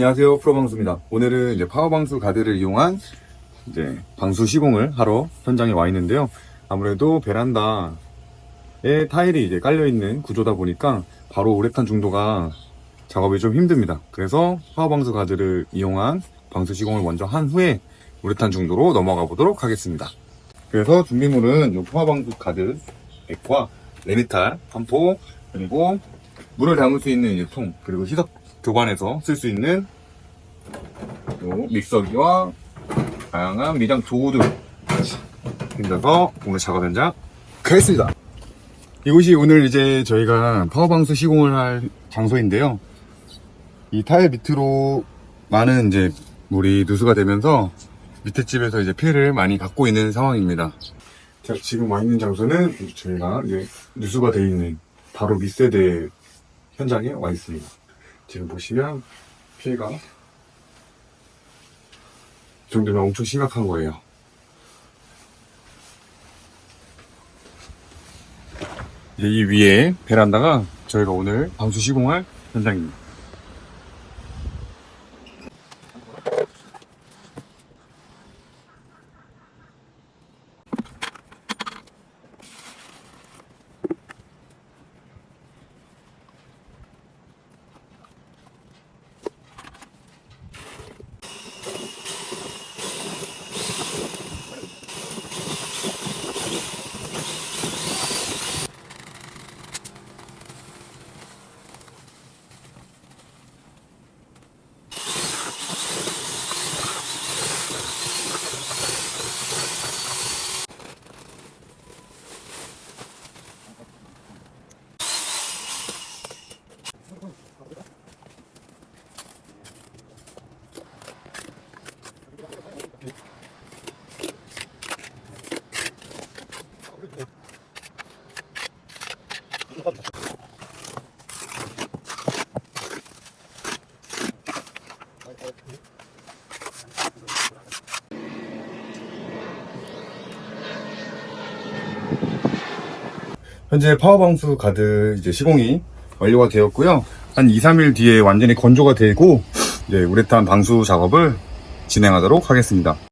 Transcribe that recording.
안녕하세요. 프로방수입니다. 오늘은 이제 파워방수 가드를 이용한 이제 방수 시공을 하러 현장에 와 있는데요. 아무래도 베란다에 타일이 이제 깔려 있는 구조다 보니까 바로 우레탄 중도가 작업이 좀 힘듭니다. 그래서 파워방수 가드를 이용한 방수 시공을 먼저 한 후에 우레탄 중도로 넘어가 보도록 하겠습니다. 그래서 준비물은 이 파워방수 가드 액과 레미탈 판포 그리고 물을 담을 수 있는 이제 통 그리고 희석 교반에서 쓸 수 있는 요 믹서기와 다양한 미장 도구들 힘들어서 오늘 작업 현장 가겠습니다. 이곳이 오늘 이제 저희가 파워방수 시공을 할 장소인데요. 이 타일 밑으로 많은 이제 물이 누수가 되면서 밑에 집에서 이제 피해를 많이 받고 있는 상황입니다. 자, 지금 와 있는 장소는 저희가 이제 누수가 되어 있는 바로 밑세대 현장에 와 있습니다. 지금 보시면 피해가 이 정도면 엄청 심각한 거예요. 이 위에 베란다가 저희가 오늘 방수 시공할 현장입니다. 현재 파워방수 가드 이제 시공이 완료가 되었고요. 한 2, 3일 뒤에 완전히 건조가 되고 이제 우레탄 방수 작업을 진행하도록 하겠습니다.